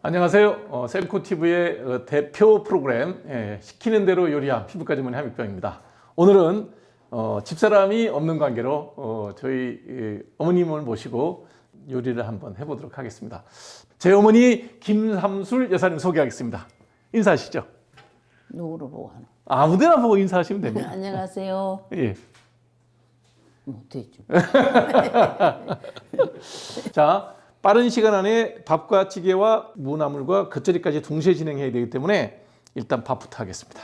안녕하세요. 어, 셀코 TV의 어, 대표 프로그램 예, 시키는 대로 요리함 피부과 전문 함익병입니다. 오늘은 어, 집사람이 없는 관계로 어, 저희 예, 어머님을 모시고 요리를 한번 해보도록 하겠습니다. 제 어머니 김삼술 여사님 소개하겠습니다. 인사하시죠. 누구를 보고 하나? 아무데나 보고 인사하시면 됩니다. 안녕하세요. 예. 못했죠. 자, 빠른 시간 안에 밥과 찌개와 무나물과 겉절이까지 동시에 진행해야 되기 때문에 일단 밥부터 하겠습니다.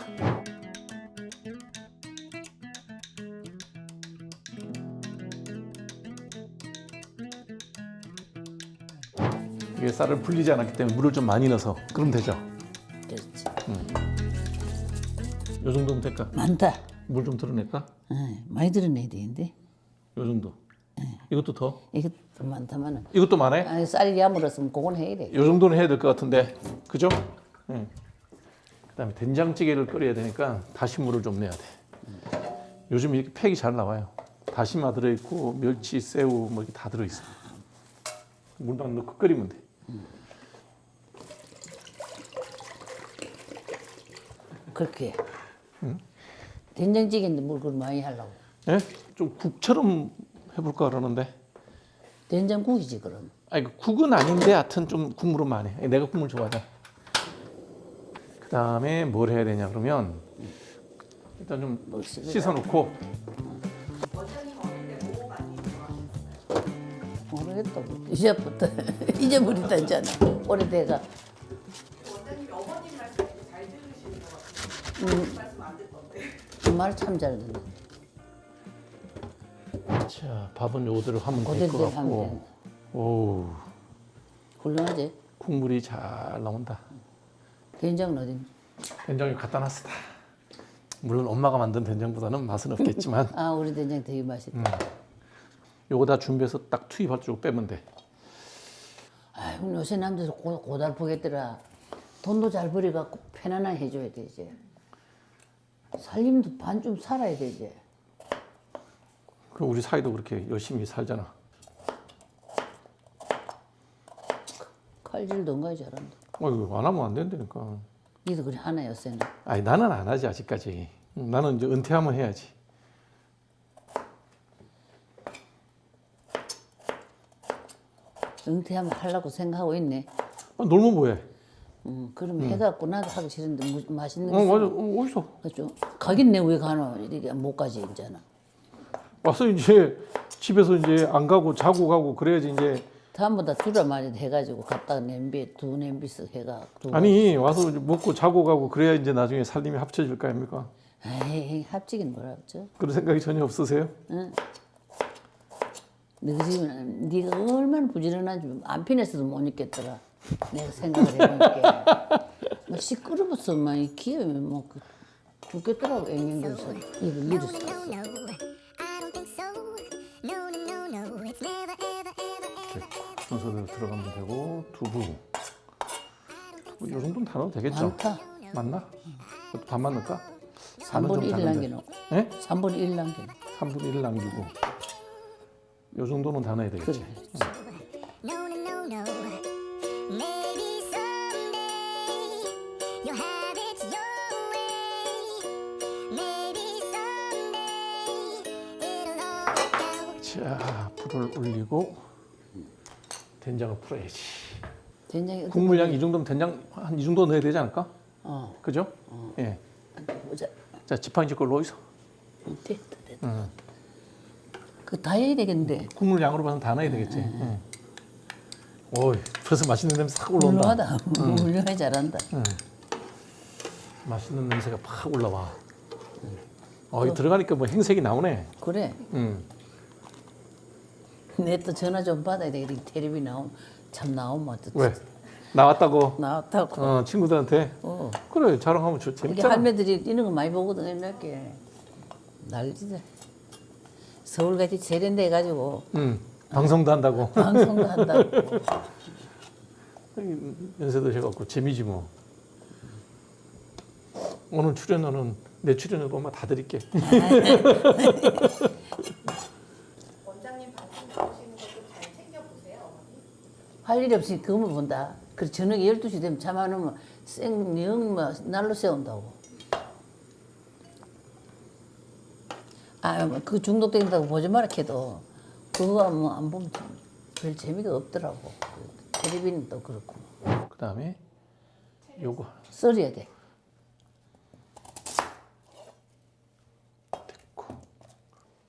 이게 쌀을 불리지 않았기 때문에 물을 좀 많이 넣어서 그럼 되죠. 그렇지. 요 정도면 될까? 많다. 물좀 덜어낼까? 어, 많이 들어내야 되는데. 요 정도. 이것도 더. 이것도 많다마는. 이것도 많아? 아니, 쌀이 야물었으면 그건 해야 돼. 요 정도는 해야 될 것 같은데 그죠? 응. 그다음에 된장찌개를 끓여야 되니까 다시물을 좀 내야 돼. 요즘 이렇게 팩이 잘 나와요. 다시마 들어 있고 멸치, 새우 뭐 이렇게 다 들어 있어. 물만 넣고 끓이면 돼. 그렇게. 된장찌개인데 뭘 그걸 많이 하려고. 예? 좀 국처럼 해볼까 그러는데. 된장국이지 그럼. 아니 그 국은 아닌데 하여튼 좀 국물은 많이 해. 내가 국물 좋아하잖아. 그다음에 뭘 해야 되냐 그러면 일단 좀 씻어놓고 모르겠다. 이제부터 잊어버리다 있잖아. 오래돼가. 말참 잘 듣네. 자 밥은 요대로 하면 될것 고대대로 하면 같고 된다. 오 훌륭하지? 국물이 잘 나온다. 된장은 어디? 된장을 갖다 놨다. 물론 엄마가 만든 된장보다는 맛은 없겠지만 아, 우리 된장 되게 맛있다. 요거 다 준비해서 딱 투입할 줄 빼면 돼. 아유, 요새 남자들 고, 고달프겠더라. 돈도 잘 벌여갖고 편안하게 해줘야 되지. 살림도 반 좀 살아야 되지. 그 우리 사이도 그렇게 열심히 살잖아. 칼질도 엉가이 잘한다. 어이구 안 하면 안 된다니까. 니도 그래 하나 요새는. 아니 나는 안 하지 아직까지. 나는 이제 은퇴하면 해야지. 은퇴하면 하려고 생각하고 있네. 아, 놀면 뭐해? 음, 그럼 해갖고 나도 하기 싫은데 무- 맛있는 어 게 맞아. 있어. 어, 어디서 좀 가겠네 왜 가노 이렇게 못 가지 이제는. 와서 이제 집에서 이제 안 가고 자고 가고 그래야지 이제 다음보다 두라 많이 해가지고 갖다가 냄비에 두 냄비씩 해가 두. 아니 와서 먹고 자고 가고 그래야 이제 나중에 살림이 합쳐질 거 아닙니까? 에이 합치긴 뭐라 없죠. 그런 생각이 전혀 없으세요? 너희 집은 네가 얼마나 부지런한지 안 피냈어도 못 있겠더라. 내가 생각을 해보니까 뭐 시끄러워서 막 기어면 뭐 그- 죽겠더라고 앵앵거려서 입을 No, 잃었어. 순서대로 들어가면 되고 두부. 이 정도는 다 넣어도 되겠죠? 많다. 맞나? 그것도 반만 넣을까? 3분 1는 남겨놓고. 예? 3분 1 남겨놓고. 3분의 1 남기고 요 정도는 다 넣어야 되겠지. 그래. 자, 불을 올리고 된장을 풀어야지. 된장이 국물 양이 정도면 된장 한 이 정도 넣어야 되지 않을까? 어 그죠? 예. 보자. 자, 지팡이집 걸로 어디서? 됐다 됐다. 그다 해야 되겠는데. 국물 양으로 봐서 다 넣어야 되겠지. 예. 오이, 벌써 맛있는 냄새 싹 올라온다. 훌륭하다. 훌륭하게 잘한다. 맛있는 냄새가 팍 올라와. 어, 이 들어가니까 뭐 행색이 나오네. 그래. 음. 내 또 전화 좀 받아야 되겠다. 텔레비 나오면 참 나오면 또 왜? 나왔다고? 나왔다고. 어, 친구들한테? 어. 그래, 자랑하면 좋, 이게 재밌잖아. 할매들이 이런 거 많이 보거든 옛날에. 난리다. 서울같이 세련돼 가지고 음, 방송도 한다고. 방송도 한다고. 연세도 해갖고 재미지 뭐. 오늘 출연료는 내 출연료도 엄마 다 드릴게. 할일 없이 그거만 본다. 그래 저녁에 12시 되면 잠 안 오면 생영 뭐 날로 새운다고. 아, 뭐그 중독된다고 보지 마라 해도 그거 뭐안 보면 참별 재미가 없더라고. 그 텔레비는 또 그렇고 그 다음에 요거 썰어야 돼.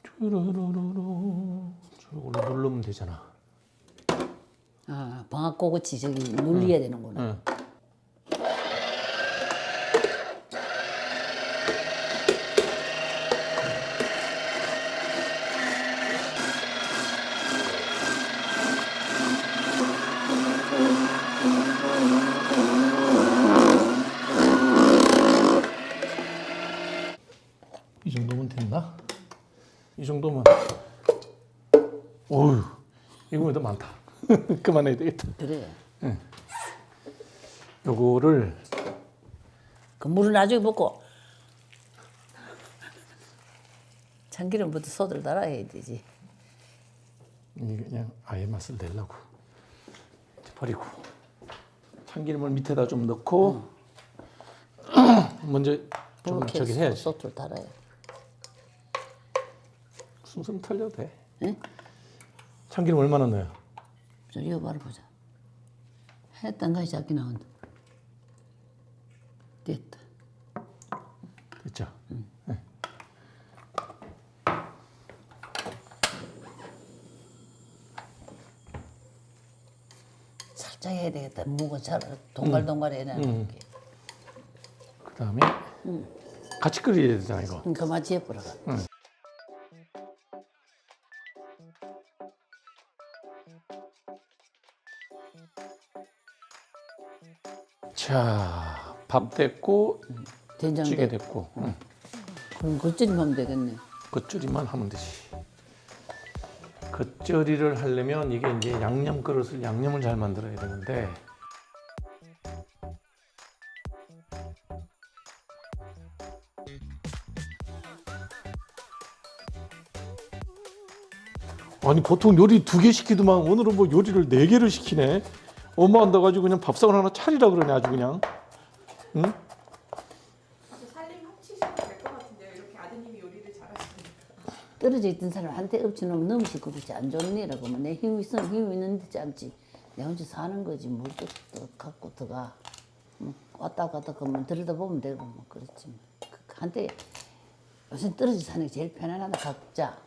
쭈루루루루 저걸로 누르면 되잖아. 아, 방앗고구치 저기 눌려야 되는구나. 그만해야 되겠다 그래. 요거를 그 물은 나중에 붓고 참기름부터 소들 달아야 되지. 그냥 아예 맛을 내려고 버리고 참기름을 밑에다 좀 넣고 먼저 좀 저기 해야지 소들 달아야. 숨숨 털려도 돼 응? 참기름 얼마나 넣어요? 저 이거 말해보자. 했던 것이 작게 나온다. 됐다. 됐죠? 살짝 해야 되겠다. 무가 잘 동갈동갈 해야 되는 게. 그 다음에 같이 끓여야 되잖아 이거 그 맛이 예쁘라. 자 밥 됐고 된장 찌개 돼. 됐고 응. 그럼 겉절이만 하면 되겠네. 겉절이만 하면 되지 겉절이를 하려면 이게 이제 양념 그릇을 양념을 잘 만들어야 되는데 아니 보통 요리 두 개 시키더만 오늘은 뭐 요리를 네 개를 시키네 엄마 한다 가지고 그냥 밥상을 하나 차리라 그러네 아주 그냥 응? 살림 합치시면 될 것 같은데요. 이렇게 아드님이 요리를 잘하시니까. 떨어져 있던 사람한테 엎쳐놓으면 너무 시끄럽지 안 좋니라고 하면 내 힘이 있으면 힘이 있는데 짧지 내 혼자 사는 거지 물도 또 갖고 들어가 뭐 왔다 갔다 그러면 들여다보면 되고 뭐 그렇지 뭐. 그- 한때 요새 떨어져 사는 게 제일 편안하다 각자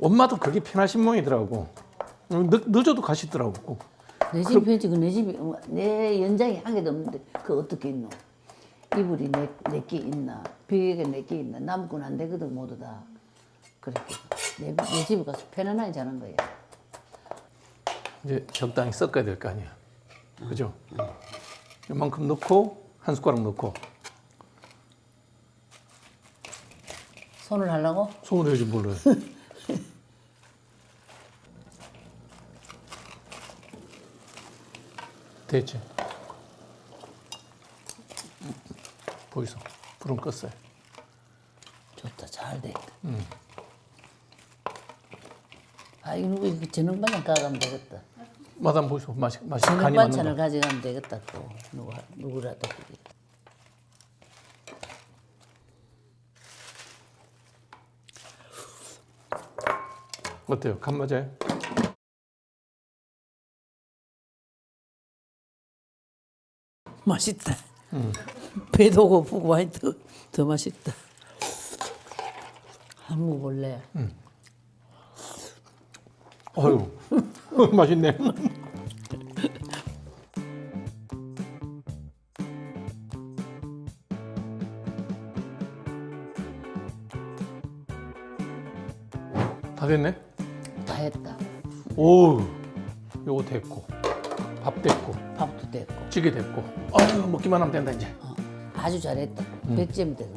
엄마도 그게 편하신 모양이더라고 늦, 늦어도 가시더라고 내 집이 편지 그내 집이 어, 내 연장이 한 개도 없는데 그 어떻게 있노? 이불이 내내게 있나? 베개가 내게 있나? 남군 안 되거든 모두 다. 그렇게. 내, 내 집에 가서 편안하게 자는 거야. 이제 적당히 섞어야 될 거 아니야. 그죠? 이만큼 넣고 한 숟가락 넣고. 손을 하려고? 손으로 해야지 뭘로 해. 됐지? 보이소? 불은 껐어요. 좋다 잘 돼. 아 이거 이거 저녁 반찬 가가면 되겠다. 마담 보이소? 맛이, 맛이 저녁 간이 반찬을 맞는 거. 가져가면 되겠다 또 누가 누구라도. 어때요? 간 맞아요? 맛있다. 배도 고프고 많이 더, 더 맛있다. 한번 먹어볼래? 어휴, 맛있네. 다 됐네? 다 했다. 오, 요거 됐고, 밥 됐고, 밥도 됐고. 찌개 됐고. 아유, 먹기만 하면 된다 이제. 어, 아주 잘했다. 100점 되네.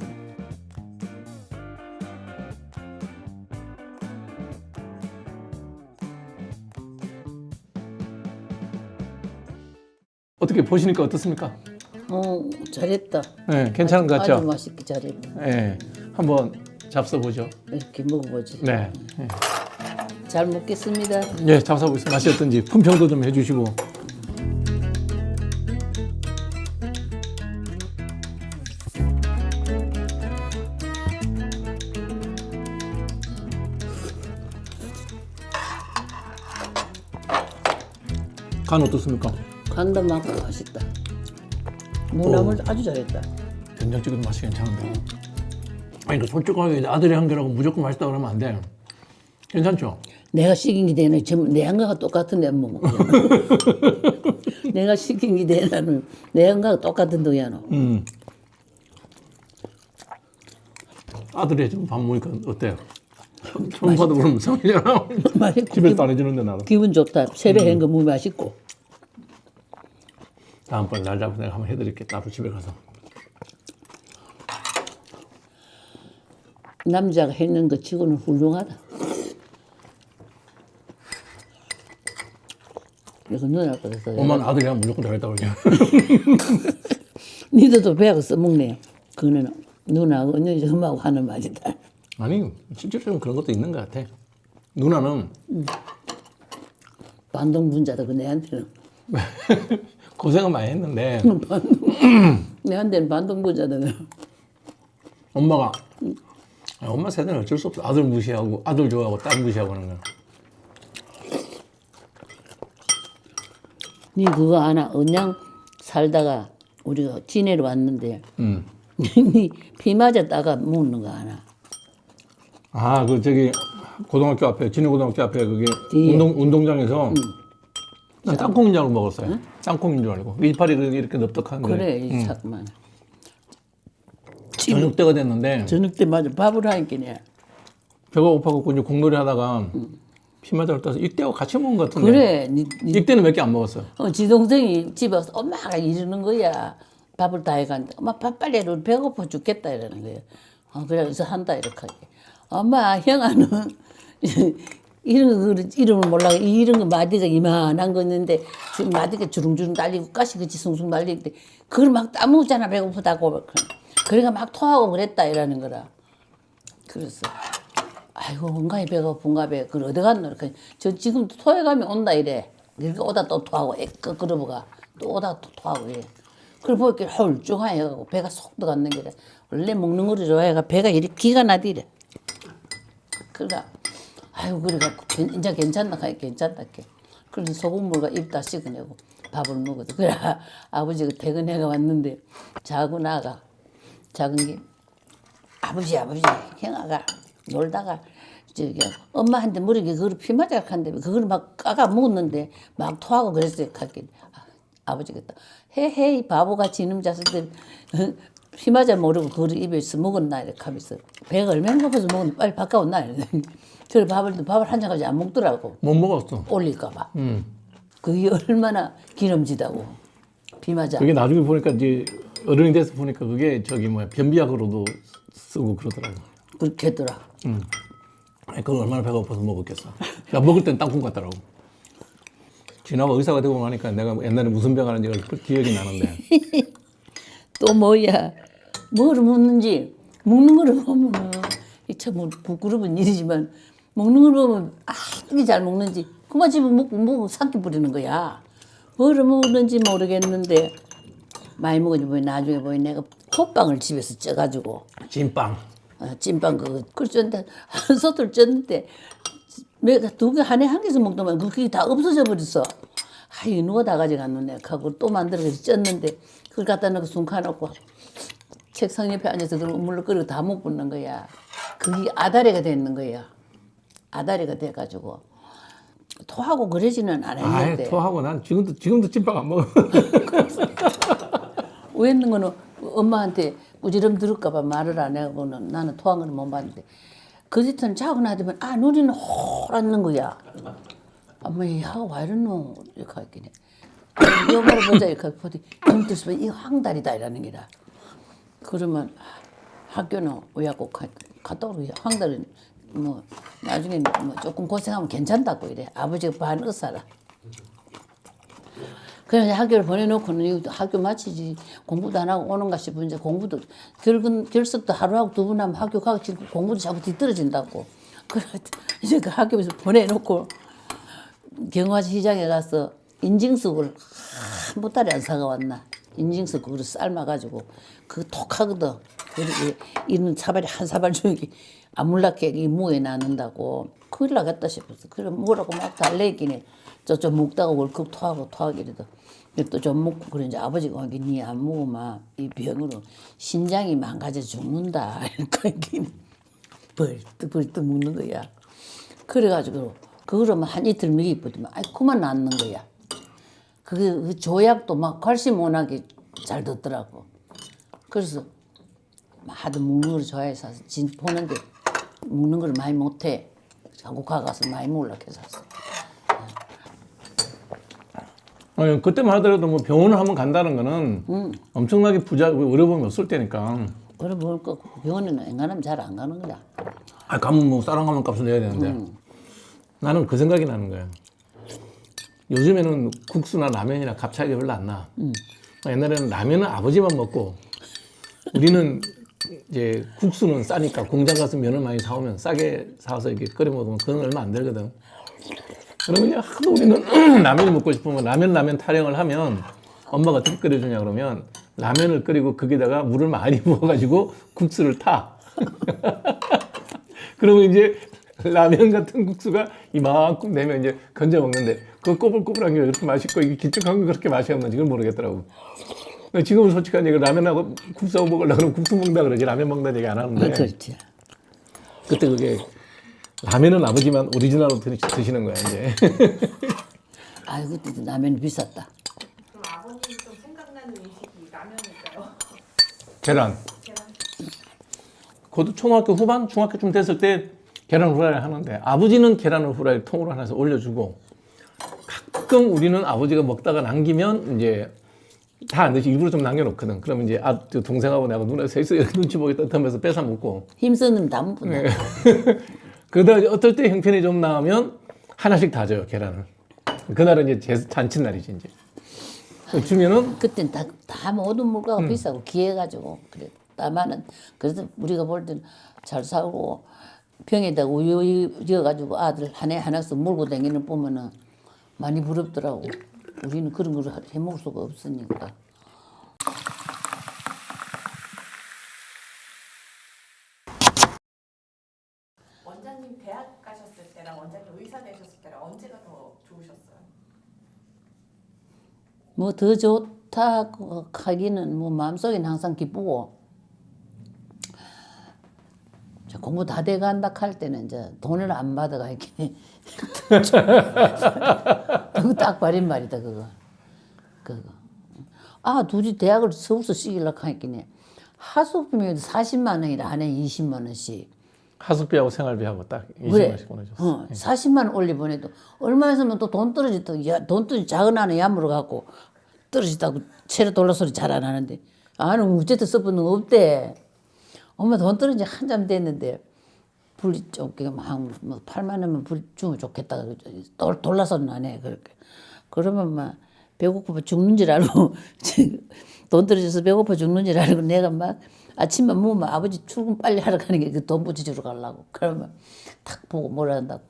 어떻게 보시니까 어떻습니까? 어 잘했다. 네, 괜찮은 것 아주 같죠? 맛있게 잘했다. 네, 한번 잡숴 보죠. 이렇게 먹어보지. 네, 네. 잘 먹겠습니다. 예, 잡숴 보세요. 맛이 어떤지 품평도 좀 해주시고. 간 어떻습니까? 간도 많고 맛있다. 무나물 아주 잘했다. 된장찌개도 맛이 괜찮은데. 아니 그 솔직하게 아들이 한 거라고 무조건 맛있다 그러면 안 돼. 괜찮죠? 내가 시킨 게 되는 전부 내 한가가 똑같은데 안 먹어. 내가 시킨 게 되나는 내 한가가 똑같은 동야노. 음. 아들이 지금 밥 먹으니까 어때요? 처음 봐도 성이잖아. 맛있고 집에서 안 해주는데 나는. 기분 좋다. 새벽 한거 무 맛있고. 다음번에 날 잡아서 내가 한번 해드릴게. 따로 집에 가서. 남자가 했는 거 치고는 훌륭하다. 이거 누나 그래서 엄마는 아들이 하면 무조건 잘했다고 그러냐. 니들도 배하고 써먹네. 그거는 누나하고 언니 엄마하고 하는 말이다. 아니 실제로 그런 것도 있는 것 같아. 누나는 반동 분자다 그 내한테는. 고생은 많이 했는데 내한테는 반동 분자다. 엄마가 아니, 엄마 세대는 어쩔 수 없어. 아들 무시하고 아들 좋아하고 딸 무시하고 하는 거야. 니 그거 하나 언양 살다가 우리가 진해로 왔는데 음. 니피 맞았다가 먹는 거 하나. 아, 그 저기 고등학교 앞에 진해 고등학교 앞에 그게 뒤에. 운동 운동장에서 난 땅콩인 줄 알고 먹었어요. 땅콩인 줄 알고 이파리 그 이렇게 넓적한데 그래 이 자꾸만. 저녁 때가 됐는데 저녁 때 맞아 밥을 하니까네. 배가 고파갖고 이제 공놀이 하다가 피 맞아를 따서 이때하고 같이 먹은 것 같은데 그래 니, 니 이때는 몇 개 안 먹었어요. 어, 지 동생이 집에 와서 엄마가 이러는 거야. 밥을 다 해간다. 엄마 밥 빨리 해. 우리 배고파 죽겠다 이러는 거야. 어, 그래서 한다 이렇게. 엄마 형아는 이런 거 이름을 몰라. 이런 거 마디가 이만한 거 있는데 주- 마디가 주름주름 달리고 가시같이 숭숭 달리는데 그걸 막 따먹잖아 배고프다고. 그러니까 막 토하고 그랬다 이러는 거라. 그래서 아이고 온가에 배가 고픈가 배. 그걸 어디 갔노? 저 지금 토해가면 온다 이래. 이렇게 오다 또 토하고 애껏 끌어보가 또 오다 또 토하고 이래. 그걸 보니까 홀쭉하게 해가고 배가 속 들어갔는 게래. 원래 먹는 거를 좋아해가 배가 이렇게 기가 나디래. 그러니까 아이고 그래갖고 괜- 이제 괜찮나? 가니 괜찮다 게. 그래서 소금물과 입 다 씻어내고. 밥을 먹어도. 그래 아버지가 퇴근해가 왔는데 자고 나가. 작은 게 아버지 아버지 형아가. 놀다가 저기 엄마한테 물이게 그걸 피 맞아 간데 그걸 막 까가 먹었는데 막 토하고 그랬어요 갈게 아버지가 또 헤헤 이 바보같이 이놈 자식들 피 맞아 모르고 그걸 입에서 먹었나? 이렇게 하면서. 배가 얼마나 고파서 먹었는데 빨리 바꿔온나? 이러더니 그래 밥을 밥을 한 장까지 안 먹더라고 못 먹었어. 올릴까봐 음. 그게 얼마나 기름지다고 비 맞아 그게 나중에 보니까 이제 어른이 돼서 보니까 그게 저기 뭐야 변비약으로도 쓰고 그러더라고. 그렇게 했더라 아니, 그걸 얼마나 배가 고파서 먹었겠어. 나 먹을 땐 땅콩 같더라고. 지나가 의사가 되고 나니까 내가 옛날에 무슨 병 하는지 그 기억이 나는데 또 뭐야 뭐를 먹는지 먹는 거를 보면은 이참 뭐 부끄러운 일이지만 먹는 걸 보면 아 이게 잘 먹는지 그만 집에 먹고 먹고 삼키 부리는 거야 뭐를 먹는지 모르겠는데 많이 먹으니 뭐 나중에 보니 내가 콧방을 집에서 쪄가지고 찐빵. 아, 찐빵 그거 그걸 쪘는데 한 소틀 쪘는데 내가 두개 한 해 한 개서 먹더만 그게 다 없어져 버렸어. 아 이거 누가 다 가져갔노 내가 하고 또 만들어서 쪘는데 그걸 갖다 놓고 숨가놓고 책상 옆에 앉아서 그걸 물로 끓이고 다 못 붓는 거야. 그게 아다리가 됐는 거야. 아다리가 돼가지고 토하고 그러지는 않았는데 토하고 난 지금도 지금도 찐빵 안 먹어. 왜 있는 거는 엄마한테 꾸지럼 들을까봐 말을 안 해고는 나는 토한 거는 못 봤는데 그 뒤부터는 자고 나더만 아 눈이는 호라는 거야. 엄마 와 이러노 이렇게 해. 여보를 보자 이렇게 보더니 눈뜨서 이 황달이다 이라는 게라. 그러면 학교는 의학고 가- 갔다 오고 황달은 뭐 나중에 뭐 조금 고생하면 괜찮다고 이래. 아버지가 반 의사라. 그래서 학교를 보내놓고는 학교 마치지 공부도 안 하고 오는가 싶으면 이제 공부도 결근 결석도 하루하고 두번 하면 학교 가고 지금 공부도 자꾸 뒤떨어진다고. 그래 이제 그 학교에서 보내놓고 경화 시장에 가서 인증석을 한 보따리 안 사가 왔나. 인증석 그거를 삶아가지고 그거 톡 하거든. 그리고 이런 사발이 한 사발 중에 아물락게 이 무에 낳는다고 큰일 나겠다 싶었어. 그래 뭐라고 막 달래기네. 저좀 먹다가 월컥 토하고 토하게 이래도 또좀 먹고 이제 아버지가 하기 니안 먹으면 이 병으로 신장이 망가져 죽는다. 이렇게 벌떡 벌떡 먹는 거야. 그래가지고 그거를 한 이틀 먹이거든. 아이 그만 낫는 거야. 그게 그 조약도 막 훨씬 워낙에 잘 듣더라고. 그래서 하도 먹는 걸 좋아해서 진 보는데 먹는 걸 많이 못해. 한국 가서 많이 해서 샀어. 아니, 그때만 하더라도 뭐 병원을 한번 간다는 거는 음. 엄청나게 부자 의료보험이 없을 때니까. 그래 먹을 거 병원에는 앵간하면 잘 안 가는 거야. 아 가면 뭐 쌀한 가면 값을 내야 되는데 음. 나는 그 생각이 나는 거야. 요즘에는 국수나 라면이나 값 차이가 별로 안 나. 음. 옛날에는 라면은 아버지만 먹고 우리는 이제 국수는 싸니까 공장 가서 면을 많이 사오면 싸게 사와서 이렇게 끓여 먹으면 그건 얼마 안 들거든. 그러면 이제 하도 우리는 라면이 먹고 싶으면 라면 라면 타령을 하면 엄마가 어떻게 끓여주냐 그러면 라면을 끓이고 거기다가 물을 많이 부어가지고 국수를 타. 그러면 이제 라면 같은 국수가 이만큼 내면 이제 건져 먹는데 그 꼬불꼬불한 게왜 그렇게 맛있고 이게 길쭉한 게 그렇게 맛이 없는지 그걸 모르겠더라고. 지금은 솔직한 얘기 라면하고 국수하고 먹으려고 그러면 국수 먹는다 그러지 라면 먹는다는 얘기 안 하는데 그렇지. 그때 그게 라면은 아버지만 오리지널로 드- 드시는 거야 이제. 아이 그때 라면이 비쌌다. 그럼 아버님 좀 생각나는 음식이 라면일까요? 계란. 계란. 그것도 초등학교 후반, 중학교쯤 됐을 때 계란 후라이를 하는데 아버지는 계란 후라이 통으로 하나서 올려주고 가끔 우리는 아버지가 먹다가 남기면 이제 다안 드시 일부러 좀 남겨놓거든. 그러면 이제 아, 저 동생하고 내가 눈에 이렇게 눈치 보겠다 하면서 뺏어 먹고 힘쓰는 다 먹는다. 그러다 이제 어떨 때 형편이 좀 나오면 하나씩 다 줘요 계란을. 그날은 이제 제 잔칫날이지 이제. 주면은 그땐 다, 다 모든 물가가 비싸고 귀해가지고 그래 다만은 그래서 우리가 볼 때는 잘 살고 병에다 우유 지어가지고 아들 한 해 하나씩 물고 다니는 보면은 많이 부럽더라고 우리는 그런 걸 해 먹을 수가 없으니까 원장님 대학 가셨을 때랑 원장님 의사 되셨을 때랑 언제가 더 좋으셨어요? 뭐 더 좋다고 하기는 뭐 마음속에는 항상 기쁘고 이제 공부 다 돼간다 할 때는 이제 돈을 안 받아가 이렇게 그거 딱 버린 말이다 그거 그거 아 둘이 대학을 서울서 시키려고 하니까 하숙비면 40만 원이라 하네 20만 원씩 하숙비하고 생활비하고 딱 20만 그래. 원씩 보내줬어. 어, 40만 원 올리 보내도 얼마 있으면 또 돈 떨어졌다. 야, 돈 떨어지 작은 하나 야물어 갖고 떨어졌다고 채로 돌라 소리 잘 안 하는데 아는 어쨌든 써보는 거 없대. 엄마 돈 떨어진 지 한참 됐는데 불이 조금 한뭐 8만 원만 불 주면 좋겠다. 돌 돌라 소리는 안 해. 그렇게. 그러면 막 배고파 죽는 줄 알고 돈 떨어져서 배고파 죽는 줄 알고 내가 막 아침만 먹으면 아버지 출근 빨리 하러 가는 게그돈 붙여주러 가려고 그러면 탁 보고 뭐라 한다고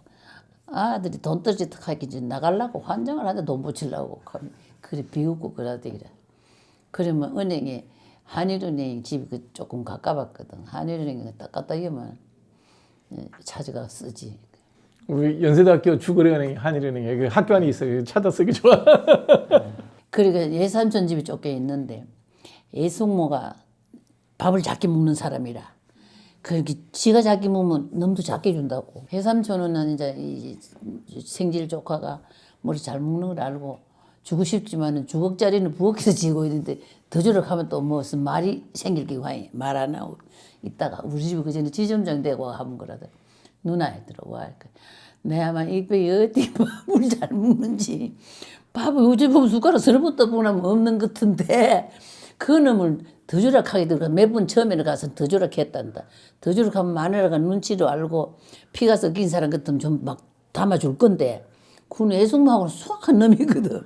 아들이 돈 떨어졌다 하기 이제 나가려고 환장을 하는데 돈 붙이려고 그래 비웃고 그러더라 그러면 은행에 한일은행 집이 그 조금 가까웠거든 한일은행에 딱 갖다 이면 찾아가 쓰지 우리 연세대학교 주거래은행 한일은행에 그 학교 안에 있어요. 찾아 쓰기 좋아. 그러니까 예삼촌 집이 쫓겨 있는데 예숙모가 밥을 작게 먹는 사람이라 그렇게 지가 작게 먹으면 너무도 작게 준다고 해삼촌은 이제 이 생질 조카가 머리 잘 먹는 걸 알고 주고 싶지만은 주걱자리는 부엌에서 지고 있는데 더 가면 또 무슨 말이 생길 기관이 말 안 하고 있다가 우리 집이 그 전에 지점장 되고 하면 그러더 누나에 들어와 내 아마 이辈 어디 밥을 잘 먹는지 밥을 요새 보면 숟가락 서러부터 보면 없는 것 같은데 그 놈을 더주락하게 들어가 매번 처음에는 가서 더주락했단다. 더주락하면 마누라가 눈치를 알고 피가 섞인 사람 같으면 좀 막 담아줄 건데 그는 애숙마하고는 수학한 놈이거든.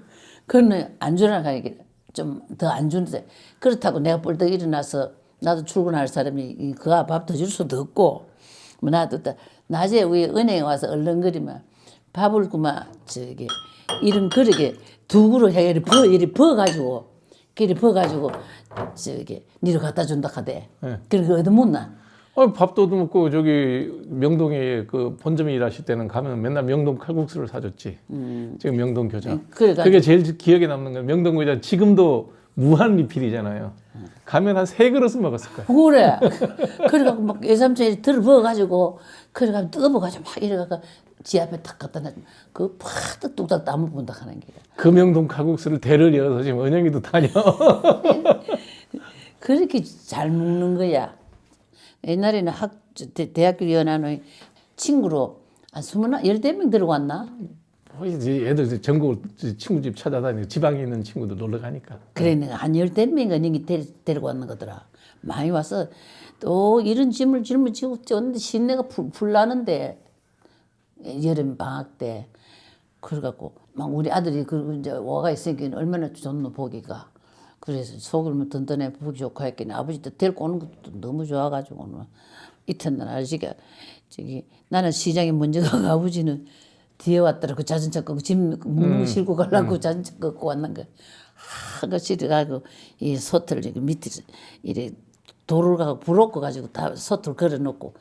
그는 안 주락하니까 좀 더 안 주는데 그렇다고 내가 뻘떡 일어나서 나도 출근할 사람이 그가 밥더 줄 수도 없고 뭐 나도 또 낮에 위에 은행에 와서 얼렁거리면 밥을 그만 저기 이런 그릇에 두 그릇 해 이리 버 이리 버 가지고 이리 버 가지고 저기 니로 갖다 준다 하대. 네. 그러니까 얻어먹나. 어, 밥도 먹고 저기 명동에 그 본점에 일하실 때는 가면 맨날 명동 칼국수를 사줬지. 지금 명동 교자. 음. 그래가지고- 그게 제일 기억에 남는 거예요. 명동 교자 지금도 무한 리필이잖아요. 가면 한 세 그릇은 먹었을 거야. 그래. 그래갖고 막 외삼촌이 들어부어가지고 그래가지고 뜨거워가지고 막 이래갖고 지 앞에 탁 갖다 놔. 그 팍 뚝딱 담아 본다 하는 게. 그 명동 칼국수를 대를 이어서 지금 은영이도 다녀. 그렇게 잘 먹는 거야. 옛날에는 학 대- 대학교 연합의 친구로 한 스무나 열대 명 들어왔나? 어, 이제 애들 전국 친구 집 찾아다니고 지방에 있는 친구들 놀러 가니까. 그래 내가 한 열대 님이 데, 데리고 왔는 거더라. 많이 와서 또 이런 짐을 짐을 지고 쪘는데 신내가 불, 불나는데 여름 방학 때 그래갖고 막 우리 아들이 그 이제 와가 있으니까 얼마나 좋노 보기가 그래서 속을 든든해 보기 좋고 했더니 아버지 도 데리고 오는 것도 너무 좋아가지고는 이튿날 아저씨가 저기 나는 시장에 먼저 가고 아버지는 뒤에 왔더라고 자전거 끄고 짐 음. 싣고 가려고 자전거 끄고 왔는 거야. 하고 시려가고 이 소틀 밑에 이래 돌을 가고 불었고 가지고 다 소틀 걸어놓고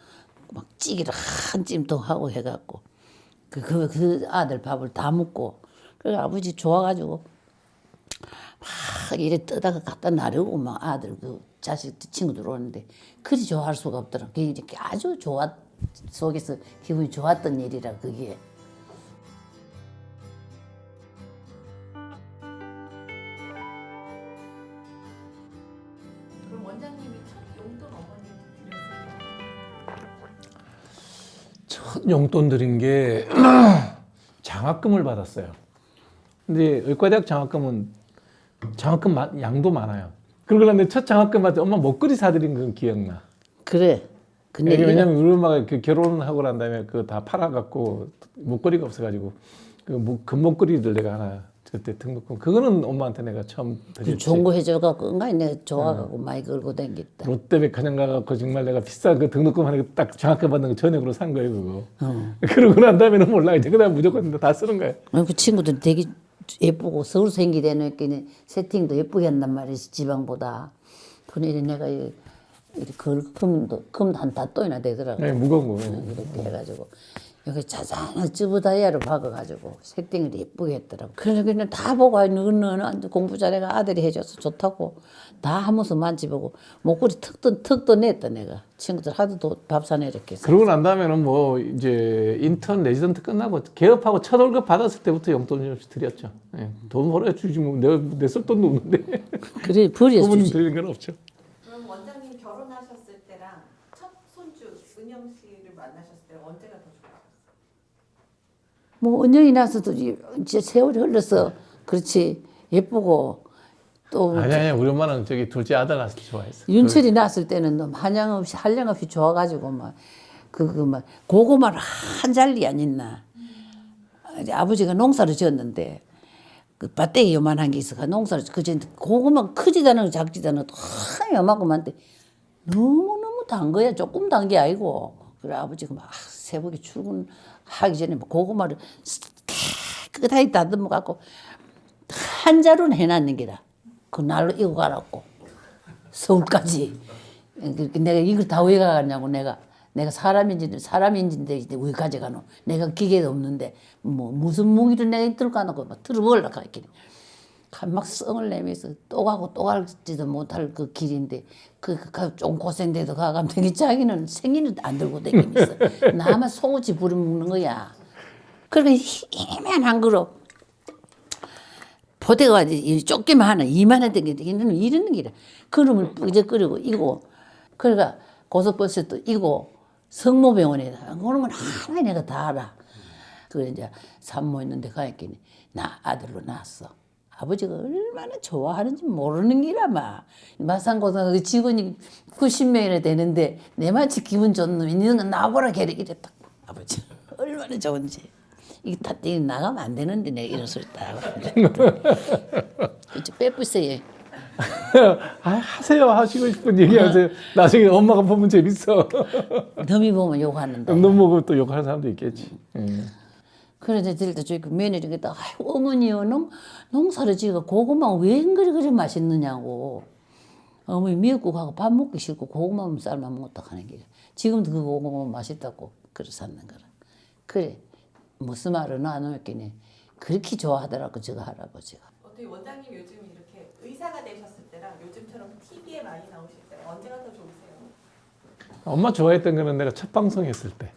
막 찌기를 한찜더 하고 해갖고 그, 그, 그 아들 밥을 다 먹고 그래 아버지 좋아가지고 막 이래 떠다가 갖다 놔려고 막 아들 그 자식 친구들 오는데 그리 좋아할 수가 없더라. 그게 이렇게 아주 좋아 속에서 기분이 좋았던 일이라 그게. 그럼 원장님이 첫 용돈 어머니 드렸어요. 첫 용돈 드린 게 장학금을 받았어요. 근데 의과대학 장학금은 장학금 마- 양도 많아요. 그러고 첫 장학금 받을 때 엄마 먹거리 사드린 건 기억나. 그래. 근데 이게 왜냐면 우리 엄마가 그 결혼하고 난 다음에 그 다 팔아갖고 목걸이가 없어가지고 그 목- 금목걸이를 내가 하나 그때 등록금 그거는 엄마한테 내가 처음 그 드렸지. 좋은 거 해줘갖고 은근히 내가 좋아갖고 많이 걸고 다녔다. 롯데백화점 가갖고 정말 내가 비싼 그 등록금 하나 딱 장학금 받는 거 전액으로 산 거예요 그거. 어. 그러고 난 다음에는 몰라 이제 그다음 무조건 다 쓰는 거야. 그 친구들 되게 예쁘고 서울 생기 되니까 세팅도 예쁘게 한단 말이지 지방보다. 그래 내가 이그 금도 금도 한 다또이나 되더라고. 네, 무거운 거. 이렇게 해가지고 여기 자잔한 쯔부 다이아를 박아가지고 세팅을 예쁘게 했더라고. 그래서 그냥 다 보고 아이 너는 공부 잘해가 아들이 해줘서 좋다고 다 하면서 만지보고 목걸이 턱도 턱도 냈다 내가 친구들 하도 밥 사내 이렇게. 그러고 난 다음에는 뭐 이제 인턴 레지던트 끝나고 개업하고 첫 월급 받았을 때부터 용돈을 드렸죠. 예, 돈 벌어 주지 뭐 내가 내 쓸 돈도 없는데 그래 부모님 주지. 드리는 건 없죠. 그럼 원장님 결혼하셨을 때랑 첫 손주 은영 씨를 만나셨을 때 언제가 더 좋아하셨어요? 뭐 은영이 나서도 이제 세월이 흘러서 그렇지 예쁘고 또 아니 아니 우리 엄마는 저기 둘째 아들 낳았을 때 좋아했어. 윤철이 낳았을 때는 너무 한양 없이 한량 없이 좋아가지고 막 그거 막 고구마를 한 잘리 안 있나. 아버지가 농사를 지었는데 그 밭대기 요만한 게 있어가 농사를 그전 고구마 크지도 않고 작지도 않고 한 요만큼한데 너무 너무 단 거야. 조금 단 게 아니고. 그래 아버지가 막 새벽에 출근하기 전에 막 고구마를 깨끗하게 다듬어 갖고 한 자루는 해놨는 게다 그 날로 이고 가라고 서울까지. 그 내가 이걸 다 왜 가냐고 내가 내가 사람인지 사람인지인데 이제 왜 가져가노? 내가 기계도 없는데 뭐 무슨 무기를 내가 들고 가노고 막 들어보려고 했길래 막 성을 내면서 또 가고 또 갈지도 못할 그 길인데 그좀 고생돼도 가가면 되게 자기는 생일을 안 들고 다니면서 나만 소고치 부려먹는 거야. 그러니까 희만한 거로 포대가 이제 쫓기만 하나 이만한 게 이는 이러는 기라 그놈을 뿌적거리고 이고 그러니까 고속버스도 이고 성모병원에다 그러면 하나 내가 다 알아. 그 이제 산모 있는데 가있더니 나 아들로 낳았어 아버지가 얼마나 좋아하는지 모르는 기라마 마산고등학교 그 직원이 90명이나 되는데 내 마치 기분 좋은 놈이 있는 건 나보라 걔를 이랬다 아버지 얼마나 좋은지 이게 다 떼- 나가면 안 되는데 내가 이런 소리 다 그치 빼뿌세요 아, 하세요 하시고 싶은 얘기 하세요. 나중에 엄마가 보면 재밌어. 너미 보면 욕하는데 놈 먹으면 또 욕하는 사람도 있겠지. 예. 그래서 들때 저기 며느리가 아이고 어머니요 농, 농사를 지가 고구마 왜 그리 그리 맛있느냐고 어머니 미역국하고 밥 먹기 싫고 고구마 쌀만 먹었다 하는 게 지금도 그 고구마 맛있다고 그래 샀는 거라. 그래 무슨 안 할게니 그렇게 좋아하더라고 저거 할아버지가. 어떻게 원장님 요즘 이렇게 의사가 되셨을 때랑 요즘처럼 TV에 많이 나오실 때랑 언제가 더 좋으세요? 엄마 좋아했던 거는 내가 첫 방송 했을 때.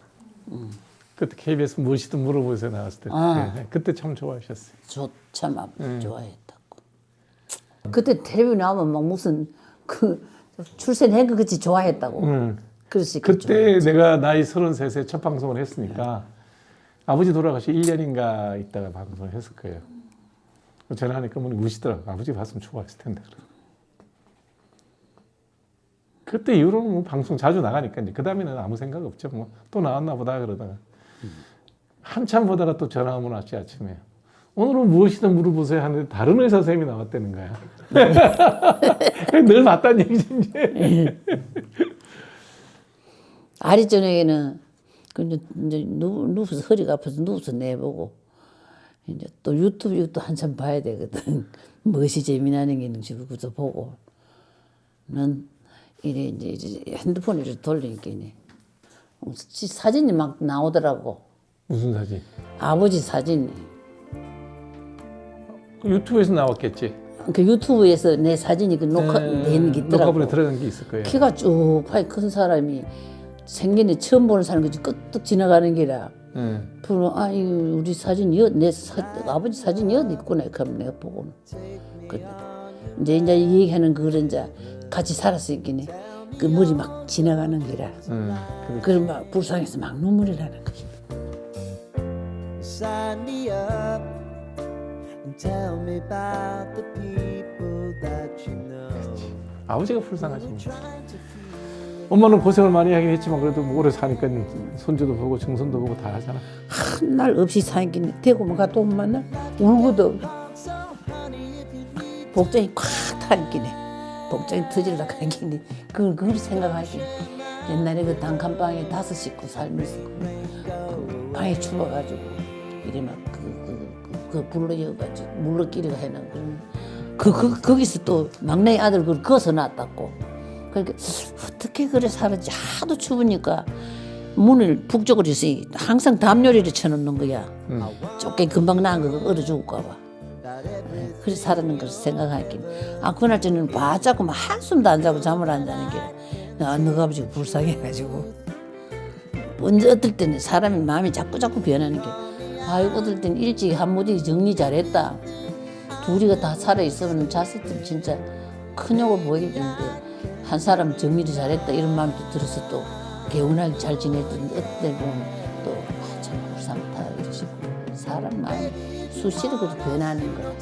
그때 KBS 무엇이든 물어보세요 나왔을 때. 아. 네, 그때 참 좋아하셨어요. 저참 좋아했다고. 그때 텔레비 나오면 막 무슨 그 출생한 거 같이 좋아했다고. 음. 그래서 그때 내가 나이 33세 첫 방송을 했으니까 아버지 돌아가시 1년인가 있다가 방송을 했을 거예요. 전화하니까 어머니 우시더라고. 아버지 봤으면 좋아했을 텐데. 그때 이후로는 뭐 방송 자주 나가니까 이제 그 다음에는 아무 생각 없죠. 뭐 또 나왔나 보다 그러다가 한참 보다가 또 전화 한번 왔지 아침에. 오늘은 무엇이든 물어보세요 하는데 다른 의사 선생님이 나왔다는 거야. 늘 봤다는 얘기지 이제. 아리 저녁에는 그 이제, 이제 누, 누워서 허리가 아파서 누워서 내보고 이제 또 유튜브 또 한참 봐야 되거든. 무엇이 재미나는 게 있는지 그것도 보고. 는 이래 이제, 이제 핸드폰을 돌리니까 이제 사진이 막 나오더라고. 무슨 사진? 아버지 사진이. 그 유튜브에서 나왔겠지. 그 유튜브에서 내 사진이 그 녹화된 게 있더라고. 녹화본에 들어간 게 있을 거예요. 키가 쭉 파이 큰 사람이 생긴데 처음 보는 사람 그지 끄떡 지나가는 게라. 응. 그러면 아 우리 사진 여내 아버지 사진 여 있구나 하면 내가 보고는 그 이제 이제 이 얘기하는 그런 이제 같이 살았으니까 그 머리 막 지나가는 게라. 응. 그럼 막 불쌍해서 막 눈물이 나는 거지. Sign me up and tell me about the people that you know. 아버지가 불쌍하지. 뭐. 엄마는 고생을 많이 하긴 했지만 그래도 뭐 오래 사니까 손주도 보고 증손도 보고 다 하잖아. 한 날 없이 사니까 대구만 갔다 오면 만나 울고도 복장이 콱 타니까네 복장이 터질라 가니까네 그걸 그걸 생각하기 옛날에 그 단칸방에 다섯 식구 살면서 그 방에 추워가지고 이래 막그그 그, 그 불러 여가지고 물러끼리가 해놓은 그, 그 거기서 또 막내 아들 그걸 거서 놨다고 그러니까 어떻게 그래 살았지 하도 추우니까 문을 북쪽으로 있으니 항상 담요리를 쳐놓는 거야. 좁게 금방 나은 거 얼어 죽을까 봐. 네, 그래서 살았는 걸 생각하긴. 아 그날 저는 바짝 막 한숨도 안 자고 잠을 안 자는 게 아, 너가 아버지가 불쌍해가지고. 언제 어떨 때는 사람이 마음이 자꾸 자꾸 변하는 게 아이고 어떨 때는 일찍 한무디 정리 잘했다. 둘이가 다 살아 있으면 잤을 때 진짜 큰 욕을 보이겠는데 한 사람 정리를 잘했다 이런 마음이 들어서 또 개운하게 잘 지냈던 어때 보면 또참 불쌍하다 이러시고 사람 마음 수시로 그렇게 변하는 거야.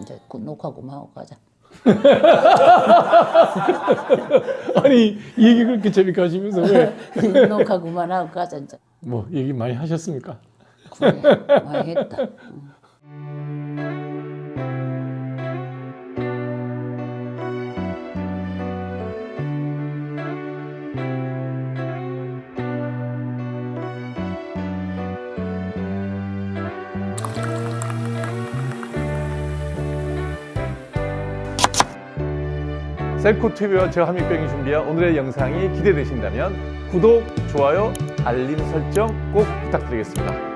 이제 그 녹화 그만하고 가자. 아니 이 얘기 그렇게 재밌게 하시면서 왜? 녹화 그만하고 가자 이제. 뭐 얘기 많이 하셨습니까? 그래 많이 했다. 셀코 TV와 저 한민병이 준비한 오늘의 영상이 기대되신다면 구독, 좋아요, 알림 설정 꼭 부탁드리겠습니다.